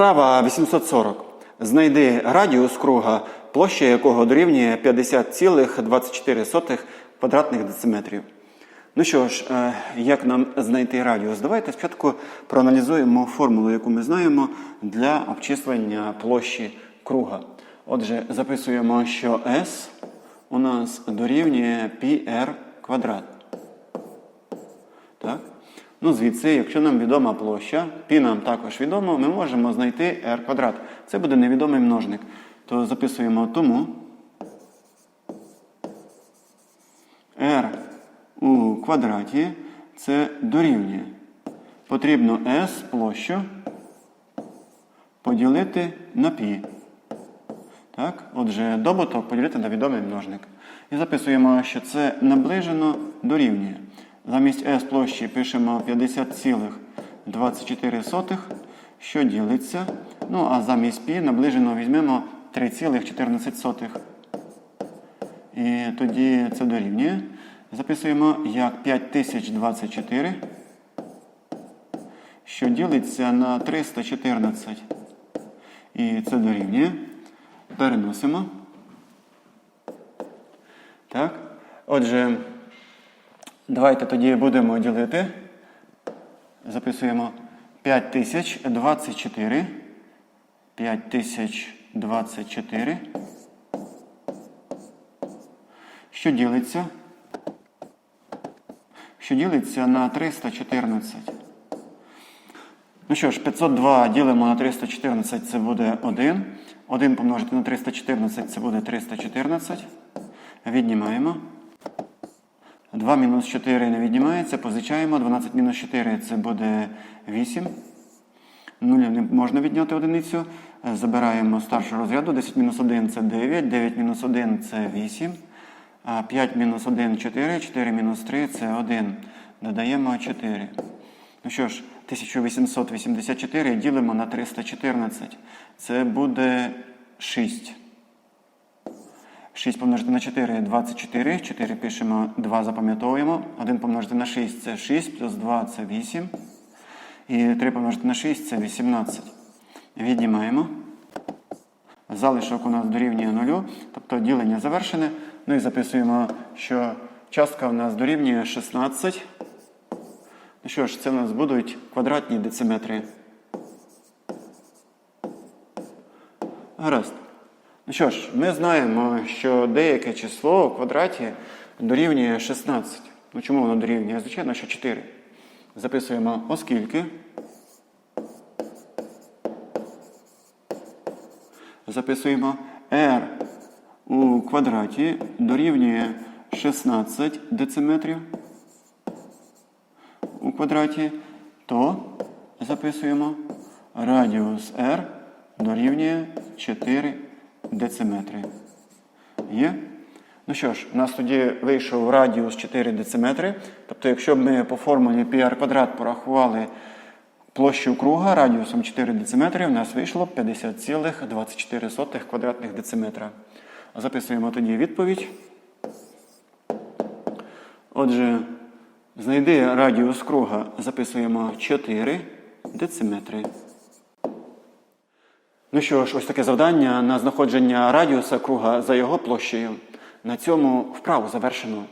Вправа 840. Знайди радіус круга, площа якого дорівнює 50,24 квадратних дециметрів. Ну що ж, е, як нам знайти радіус? Давайте спочатку проаналізуємо формулу, яку ми знаємо для обчислення площі круга. Отже, записуємо, що S у нас дорівнює πr квадрат. Ну, звідси, якщо нам відома площа, π нам також відомо, ми можемо знайти r квадрат. Це буде невідомий множник. То записуємо тому r у квадраті це дорівнює. Потрібно s площу поділити на π. Так? Отже, добуток поділити на відомий множник. І записуємо, що це наближено дорівнює. Замість s площі пишемо 50,24, що ділиться. Ну, а замість π наближено візьмемо 3,14. І тоді це дорівнює. Записуємо як 5024, що ділиться на 314. І це дорівнює. Переносимо. Так. Отже, давайте тоді будемо ділити. Записуємо 5024. 5024. Що ділиться? Що ділиться на 314. Ну що ж, 502 ділимо на 314, це буде 1. 1 помножити на 314, це буде 314. Віднімаємо. 2 мінус 4 не віднімається, позичаємо. 12 мінус 4 це буде 8. 0 не можна відняти одиницю. Забираємо старшу розряду. 10 мінус 1 це 9, 9 мінус 1 це 8. 5 мінус 1 4, 4 мінус 3 це 1. Додаємо 4. Ну що ж, 1884 ділимо на 314. Це буде 6. 6 помножити на 4 24. 4 пишемо, 2 запам'ятовуємо. 1 помножити на 6 це 6, плюс 2 це 8. І 3 помножити на 6 це 18. Віднімаємо. Залишок у нас дорівнює 0, тобто ділення завершене. Ну і записуємо, що частка у нас дорівнює 16. Ну що ж, це у нас будуть квадратні дециметри. Гаразд. Ну що ж, ми знаємо, що деяке число у квадраті дорівнює 16. Ну чому воно дорівнює? Звичайно, що 4. Записуємо, оскільки. Записуємо r у квадраті дорівнює 16 дециметрів у квадраті, то записуємо радіус r дорівнює 4 дециметри. Є? Ну що ж, у нас тоді вийшов радіус 4 дециметри. Тобто, якщо б ми по формулі πr квадрат порахували площу круга радіусом 4 дециметри, у нас вийшло 50,24 квадратних дециметра. Записуємо тоді відповідь. Отже, знайди радіус круга, записуємо 4 дециметри. Ну що ж, ось таке завдання на знаходження радіуса круга за його площею. На цьому вправу завершено.